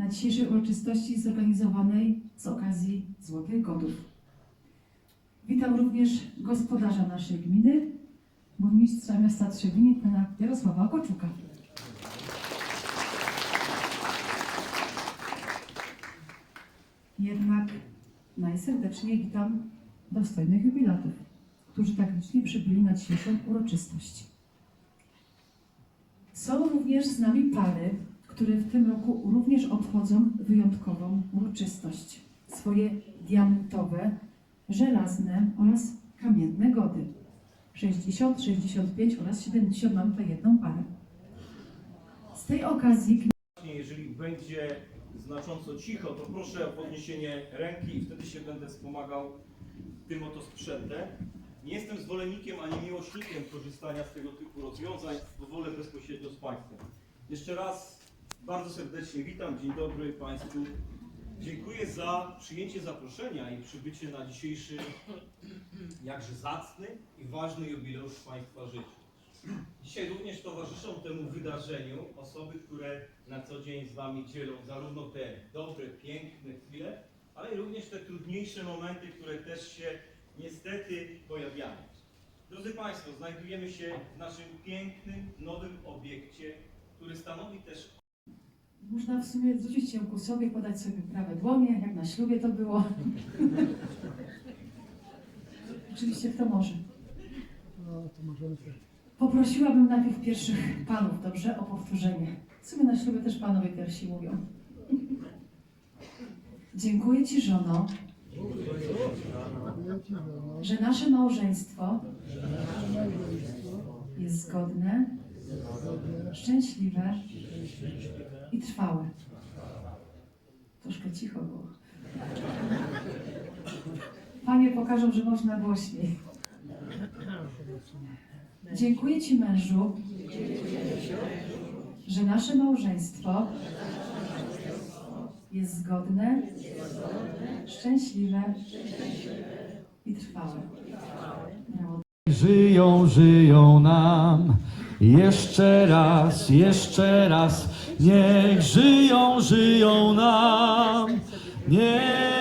na dzisiejszej uroczystości zorganizowanej z okazji Złotych Godów. Witam również gospodarza naszej gminy, burmistrza miasta Trzebini, pana Jarosława Koczuka. Jednak najserdeczniej witam dostojnych jubilatów, którzy tak licznie przybyli na dzisiejszą uroczystość. Są również z nami pary, które w tym roku również obchodzą wyjątkową uroczystość. Swoje diamentowe, żelazne oraz kamienne gody. 60, 65 oraz 70 mam tutaj jedną parę. Z tej okazji Jeżeli będzie znacząco cicho, to proszę o podniesienie ręki i wtedy się będę wspomagał tym oto sprzętem. Nie jestem zwolennikiem ani miłośnikiem korzystania z tego typu rozwiązań, bo wolę bezpośrednio z Państwem. Jeszcze raz bardzo serdecznie witam, dzień dobry Państwu. Dziękuję za przyjęcie zaproszenia i przybycie na dzisiejszy jakże zacny i ważny jubileusz Państwa życiu. Dzisiaj również towarzyszą temu wydarzeniu osoby, które na co dzień z Wami dzielą zarówno te dobre, piękne chwile, ale również te trudniejsze momenty, które też się niestety pojawiają. Drodzy Państwo, znajdujemy się w naszym pięknym, nowym obiekcie, który stanowi też można w sumie zwrócić się ku sobie, podać sobie prawe dłonie, jak na ślubie to było. Oczywiście kto może. No. Poprosiłabym najpierw pierwszych panów, dobrze, o powtórzenie. W sumie na ślubie też panowie pierwsi mówią. Dziękuję Ci, żono, że nasze małżeństwo jest zgodne, szczęśliwe i trwałe. Troszkę cicho było. Panie pokażą, że można głośniej. Dziękuję Ci, mężu, że nasze małżeństwo jest zgodne, szczęśliwe i trwałe. Żyją, żyją nam. Jeszcze raz, jeszcze raz. Niech żyją, żyją nam. Niech.